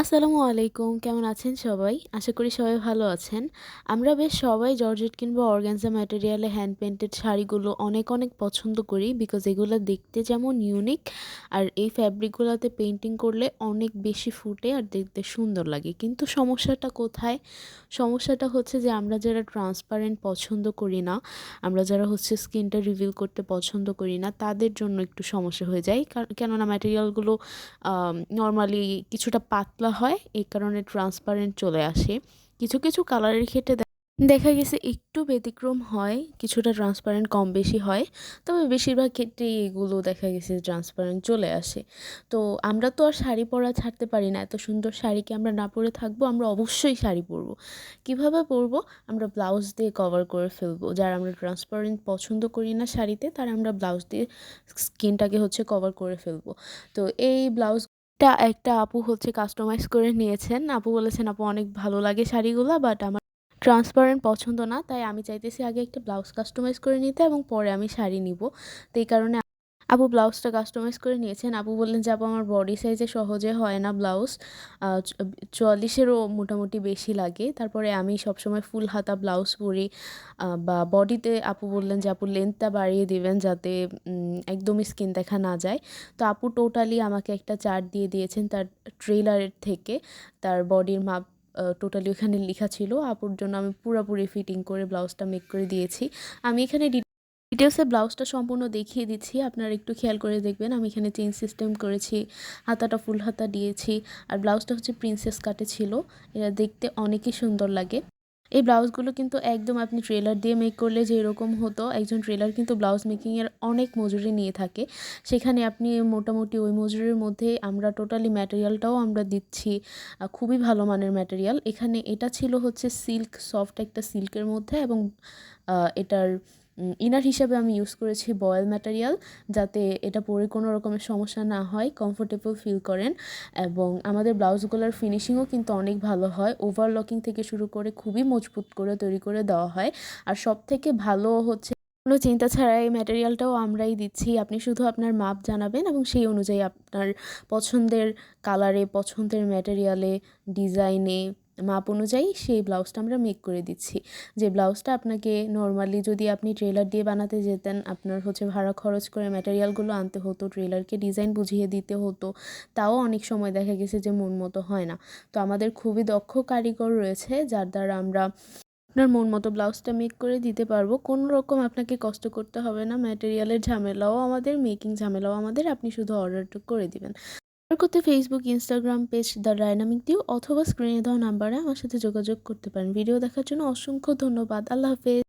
আসসালামু আলাইকুম, কেমন আছেন সবাই? আশা করি সবাই ভালো আছেন। আমরা বেশ সবাই জর্জেট কিংবা অর্গানজা ম্যাটেরিয়ালে হ্যান্ড পেন্টেড শাড়িগুলো অনেক অনেক পছন্দ করি বিকজ এগুলো দেখতে যেমন ইউনিক আর এই ফ্যাব্রিকগুলোতে পেন্টিং করলে অনেক বেশি ফুটে আর দেখতে সুন্দর লাগে। কিন্তু সমস্যাটা কোথায়? সমস্যাটা হচ্ছে যে আমরা যারা ট্রান্সপারেন্ট পছন্দ করি না, আমরা যারা হচ্ছে স্কিনটা রিভিল করতে পছন্দ করি না, তাদের জন্য একটু সমস্যা হয়ে যায়। কেননা ম্যাটেরিয়ালগুলো নর্মালি কিছুটা পাতলা হয়, এই কারণে ট্রান্সপারেন্ট চলে আসে। কিছু কিছু কালারের ক্ষেত্রে দেখা গেছে একটু ব্যতিক্রম হয়, কিছুটা ট্রান্সপারেন্ট কম বেশি হয়, তবে বেশিরভাগ ক্ষেত্রেই এগুলো দেখা গেছে ট্রান্সপারেন্ট চলে আসে। তো আমরা তো আর শাড়ি পরা ছাড়তে পারি না, এত সুন্দর শাড়িকে আমরা না পরে থাকব? আমরা অবশ্যই শাড়ি পরবো। কীভাবে পরবো? আমরা ব্লাউজ দিয়ে কভার করে ফেলব। যারা আমরা ট্রান্সপারেন্ট পছন্দ করি না শাড়িতে, তারা আমরা ব্লাউজ দিয়ে স্কিনটাকে হচ্ছে কভার করে ফেলব। তো এই ব্লাউজ টা একটা আপু হচ্ছে কাস্টমাইজ করে নিয়েছেন। আপু বলেছেন, আপু, অনেক ভালো লাগে শাড়িগুলো বাট আমার ট্রান্সপারেন্ট পছন্দ না, তাই আমি চাইতেছি আগে একটা ব্লাউজ কাস্টমাইজ করে নিতে এবং পরে আমি শাড়ি নিব। তো এই কারণে আপু ব্লাউজটা কাস্টমাইজ করে নিয়েছেন। আপু বললেন যে আপু আমার বডি সাইজে সহজে হয় না ব্লাউজ। চুয়াল্লিশেরও মোটামুটি বেশি লাগে। তারপরে আমি সবসময় ফুল হাতা ব্লাউজ পরি। বা বডিতে আপু বললেন যে, আপু লেন্থটা বাড়িয়ে দিবেন যাতে একদমই স্কিন দেখা না যায়। তো আপু টোটালি আমাকে একটা চার্ট দিয়ে দিয়েছেন তার ট্রেলারের থেকে। তার বডির মাপ টোটালি ওখানে লেখা ছিল। আপুর জন্য আমি পুরোপুরি ফিটিং করে ব্লাউজটা মেক করে দিয়েছি। আমি এখানে ডিটেলসে ব্লাউজটা সম্পূর্ণ দেখিয়ে দিচ্ছি। আপনারা একটু খেয়াল করে দেখবেন, আমি এখানে চেইন সিস্টেম করেছি, হাতাটা ফুল হাতা দিয়েছি, আর ব্লাউজটা হচ্ছে প্রিন্সেস কাটে ছিল। এটা দেখতে অনেকই সুন্দর লাগে। এই ব্লাউজগুলো কিন্তু একদম আপনি ট্রেলার দিয়ে মেক করলে যে এরকম হতো, একজন ট্রেলার কিন্তু ব্লাউজ মেকিংয়ের অনেক মজুরি নিয়ে থাকে। সেখানে আপনি মোটামুটি ওই মজুরির মধ্যে আমরা টোটালি ম্যাটেরিয়ালটাও আমরা দিচ্ছি খুবই ভালো মানের ম্যাটেরিয়াল এখানে এটা ছিল হচ্ছে সিল্ক সফট একটা সিল্কের মধ্যে এবং এটার ইনার হিসাবে আমি ইউজ করেছি বয়েল ম্যাটেরিয়াল যাতে এটা পরে কোনো রকমের সমস্যা না হয় কমফোর্টেবল ফিল করেন এবং আমাদের ব্লাউজগুলোর ফিনিশিংও কিন্তু অনেক ভালো হয়। ওভারলকিং থেকে শুরু করে খুবই মজবুত করে তৈরি করে দেওয়া হয়। আর সব থেকে ভালো হচ্ছে কোনো চিন্তা ছাড়াই এই ম্যাটেরিয়ালটাও আমরাই দিচ্ছি। আপনি শুধু আপনার মাপ জানাবেন এবং সেই অনুযায়ী আপনার পছন্দের কালারে পছন্দের ম্যাটেরিয়ালে ডিজাইনে মাপ অনুযায়ী সেই ব্লাউজটা আমরা মেক করে দিচ্ছি। যে ব্লাউজটা আপনাকে নর্মালি যদি আপনি ট্রেলার দিয়ে বানাতে যেতেন, আপনার হচ্ছে ভাড়া খরচ করে ম্যাটেরিয়ালগুলো আনতে হতো ট্রেলারকে ডিজাইন বুঝিয়ে দিতে হতো, তাও অনেক সময় দেখা গেছে যে মন মতো হয় না। তো আমাদের খুবই দক্ষ কারিগর রয়েছে, যার দ্বারা আমরা আপনার মন মতো ব্লাউজটা মেক করে দিতে পারব। কোনো রকম আপনাকে কষ্ট করতে হবে না ম্যাটেরিয়ালের ঝামেলাও আমাদের মেকিং ঝামেলাও আমাদের, আপনি শুধু অর্ডারটা করে দিবেন। অর্ডার করতে Facebook Instagram page the dynamic দিও অথবা স্ক্রিনে দেওয়া নাম্বারে আমার সাথে যোগাযোগ করতে পারেন। ভিডিও দেখার জন্য অসংখ্য ধন্যবাদ। আল্লাহ হাফেজ।